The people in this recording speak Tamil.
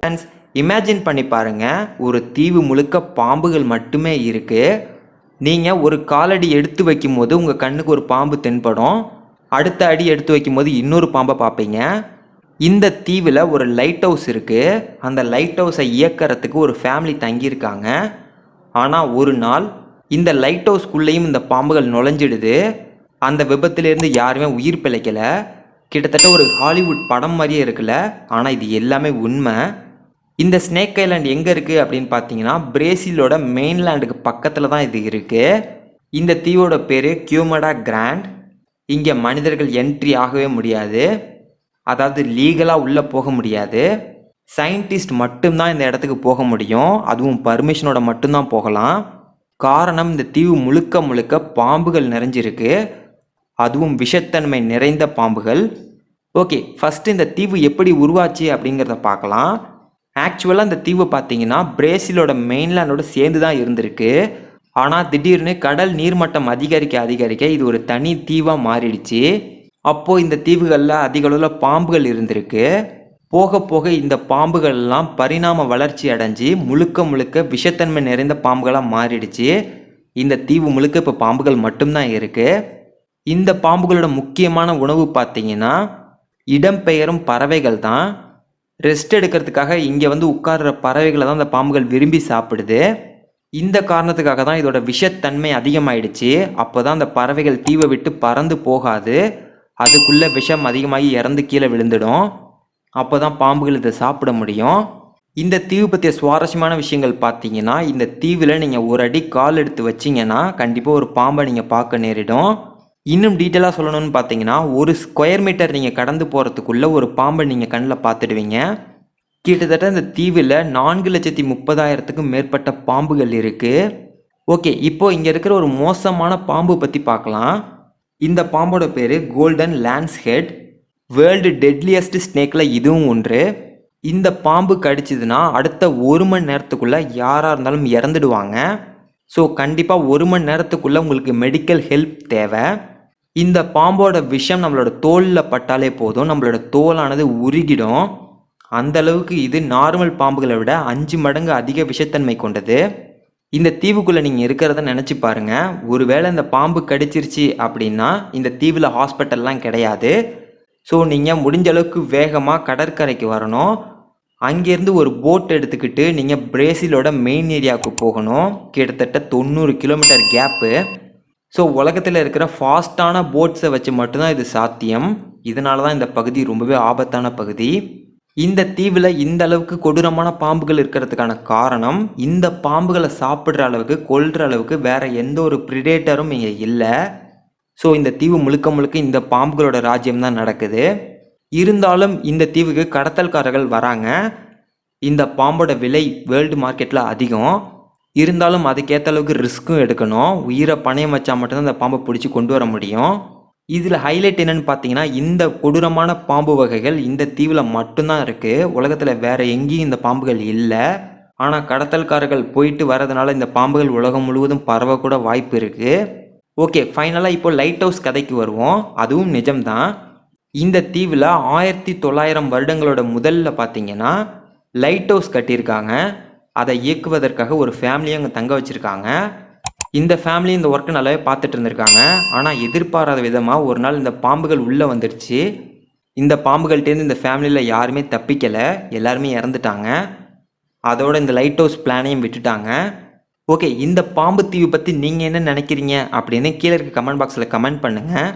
ஃப்ரெண்ட்ஸ் இமேஜின் பண்ணி பாருங்க. ஒரு தீவு முழுக்க பாம்புகள் மட்டுமே இருக்குது நீங்கள் ஒரு காலடி எடுத்து வைக்கும்போது உங்கள் கண்ணுக்கு ஒரு பாம்பு தென்படும். அடுத்த அடி எடுத்து வைக்கும்போது இன்னொரு பாம்பை பார்ப்பீங்க. இந்த தீவில் ஒரு லைட் ஹவுஸ் இருக்குது அந்த லைட் ஹவுஸை இயக்கிறதுக்கு ஒரு ஃபேமிலி தங்கியிருக்காங்க. ஆனால் ஒரு நாள் இந்த லைட் ஹவுஸ்க்குள்ளேயும் இந்த பாம்புகள் நுழைஞ்சிடுது. அந்த விபத்துலேருந்து யாருமே உயிர் பிழைக்கல. கிட்டத்தட்ட ஒரு ஹாலிவுட் படம் மாதிரியே இருக்குல்ல. ஆனால் இது எல்லாமே உண்மை. இந்த ஸ்னேக் ஐலாண்ட் எங்கே இருக்குது அப்படின்னு பார்த்தீங்கன்னா பிரேசிலோட மெயின்லேண்டுக்கு பக்கத்தில் தான் இது இருக்குது இந்த தீவோட பேர் கியூமடா கிராண்ட் இங்கே மனிதர்கள் என்ட்ரி ஆகவே முடியாது. அதாவது லீகலாக உள்ளே போக முடியாது. சயின்டிஸ்ட் மட்டும்தான் இந்த இடத்துக்கு போக முடியும். அதுவும் பர்மிஷனோட மட்டும்தான் போகலாம். காரணம் இந்த தீவு முழுக்க முழுக்க பாம்புகள் நிறைஞ்சிருக்கு. அதுவும் விஷத்தன்மை நிறைந்த பாம்புகள். ஓகே ஃபஸ்ட்டு இந்த தீவு எப்படி உருவாச்சு அப்படிங்கிறத பார்க்கலாம். ஆக்சுவலாக அந்த தீவு பார்த்தீங்கன்னா பிரேசிலோட மெயின்லேண்டோட சேர்ந்து தான் இருந்திருக்கு. ஆனால் திடீர்னு கடல் நீர்மட்டம் அதிகரிக்க அதிகரிக்க இது ஒரு தனி தீவாக மாறிடுச்சு. அப்போது இந்த தீவுகளில் அதிக அளவில் பாம்புகள் இருந்திருக்கு. போக போக இந்த பாம்புகள் எல்லாம் பரிணாம வளர்ச்சி அடைஞ்சு முழுக்க முழுக்க விஷத்தன்மை நிறைந்த பாம்புகளாக மாறிடுச்சு. இந்த தீவு முழுக்க இப்போ பாம்புகள் மட்டும்தான் இருக்குது இந்த பாம்புகளோட முக்கியமான உணவு பார்த்தீங்கன்னா இடம்பெயரும் பறவைகள் தான் ரெஸ்ட் எடுக்கிறதுக்காக இங்கே வந்து உட்கார்ற பறவைகளை தான் அந்த பாம்புகள் விரும்பி சாப்பிடுது. இந்த காரணத்துக்காக தான் இதோட விஷத்தன்மை அதிகமாயிடுச்சு. அப்போ தான் அந்த பறவைகள் தீவை விட்டு பறந்து போகாது. அதுக்குள்ளே விஷம் அதிகமாகி இறந்து கீழே விழுந்துடும். அப்போ தான் பாம்புகள் இதை சாப்பிட முடியும். இந்த தீவு பற்றிய சுவாரஸ்யமான விஷயங்கள் பார்த்தீங்கன்னா இந்த தீவில் நீங்கள் ஒரு அடி கால் எடுத்து வச்சீங்கன்னா கண்டிப்பாக ஒரு பாம்பை நீங்கள் பார்க்க நேரிடும். இன்னும் டீட்டெயிலாக சொல்லணும்னு பார்த்தீங்கன்னா ஒரு ஸ்கொயர் மீட்டர் நீங்கள் கடந்து போகிறதுக்குள்ளே ஒரு பாம்பை நீங்கள் கண்ணில் பார்த்துடுவீங்க கிட்டத்தட்ட இந்த தீவில் நான்கு லட்சத்தி முப்பதாயிரத்துக்கும் மேற்பட்ட பாம்புகள் இருக்குது ஓகே இப்போது இங்கே இருக்கிற ஒரு மோசமான பாம்பு பற்றி பார்க்கலாம் இந்த பாம்போட பேர் golden lancehead world deadliest ஸ்னேக்கில் இதுவும் ஒன்று. இந்த பாம்பு கடிச்சதுன்னா அடுத்த ஒரு மணி நேரத்துக்குள்ளே யாராக இருந்தாலும் இறந்துடுவாங்க. ஸோ கண்டிப்பாக ஒரு மணி நேரத்துக்குள்ளே உங்களுக்கு மெடிக்கல் ஹெல்ப் தேவை. இந்த பாம்போட விஷம் நம்மளோட தோலில் பட்டாலே போதும் நம்மளோட தோலானது உருகிடும். அந்த அளவுக்கு இது நார்மல் பாம்புகளை விட அஞ்சு மடங்கு அதிக விஷத்தன்மை கொண்டது. இந்த தீவுக்குள்ளே நீங்கள் இருக்கிறத நினச்சி பாருங்கள் ஒருவேளை இந்த பாம்பு கடிச்சிருச்சு அப்படின்னா இந்த தீவில் ஹாஸ்பிட்டல்லாம் கிடையாது. ஸோ நீங்கள் முடிஞ்ச அளவுக்கு வேகமாக கடற்கரைக்கு வரணும். அங்கேருந்து ஒரு போட் எடுத்துக்கிட்டு நீங்கள் பிரேசிலோட மெயின் ஏரியாவுக்கு போகணும். கிட்டத்தட்ட தொண்ணூறு கிலோமீட்டர் கேப்பு ஸோ உலகத்தில் இருக்கிற ஃபாஸ்ட்டான போட்ஸை வச்சு மட்டும்தான் இது சாத்தியம். இதனால தான் இந்த பகுதி ரொம்பவே ஆபத்தான பகுதி. இந்த தீவில் இந்த அளவுக்கு கொடூரமான பாம்புகள் இருக்கிறதுக்கான காரணம் இந்த பாம்புகளை சாப்பிட்ற அளவுக்கு கொல்ற அளவுக்கு வேற எந்த ஒரு ப்ரிடேட்டரும் இங்கே இல்லை. ஸோ இந்த தீவு முழுக்க முழுக்க இந்த பாம்புகளோட ராஜ்யம் தான் நடக்குது. இருந்தாலும் இந்த தீவுக்கு கடத்தல்காரர்கள் வராங்க. இந்த பாம்போட விலை வேர்ல்டு மார்க்கெட்டில் அதிகம். இருந்தாலும் அதுக்கேற்ற அளவுக்கு ரிஸ்க்கும் எடுக்கணும். உயிரை பணையம் வச்சா மட்டும்தான் அந்த பாம்பை பிடிச்சி கொண்டு வர முடியும். இதில் ஹைலைட் என்னென்னு பார்த்தீங்கன்னா இந்த கொடூரமான பாம்பு வகைகள் இந்த தீவில் மட்டும்தான் இருக்குது உலகத்தில் வேறு எங்கேயும் இந்த பாம்புகள் இல்லை. ஆனால் கடத்தல்காரர்கள் போயிட்டு வரதுனால இந்த பாம்புகள் உலகம் முழுவதும் பரவக்கூட வாய்ப்பு இருக்குது ஓகே ஃபைனலாக இப்போ லைட் ஹவுஸ் கதைக்கு வருவோம். அதுவும் நிஜம்தான். இந்த தீவில் ஆயிரத்தி தொள்ளாயிரம் வருடங்களோட முதல்ல பார்த்தீங்கன்னா லைட் ஹவுஸ் கட்டியிருக்காங்க. அதை இயக்குவதற்காக ஒரு ஃபேமிலியை அங்கே தங்க வச்சுருக்காங்க. இந்த ஃபேமிலி இந்த ஒர்க்கு நல்லாவே பார்த்துட்டு இருந்திருக்காங்க. ஆனால் எதிர்பாராத விதமாக ஒரு நாள் இந்த பாம்புகள் உள்ளே வந்துடுச்சு இந்த பாம்புகள்கிட்டேருந்து இந்த ஃபேமிலியில் யாருமே தப்பிக்கலை. எல்லாருமே இறந்துட்டாங்க. அதோட இந்த லைட் ஹவுஸ் பிளானையும் விட்டுட்டாங்க. ஓகே இந்த பாம்பு தீவு பற்றி நீங்கள் என்ன நினைக்கிறீங்க அப்படின்னு கீழே இருக்க கமெண்ட் பாக்ஸில் கமெண்ட் பண்ணுங்கள்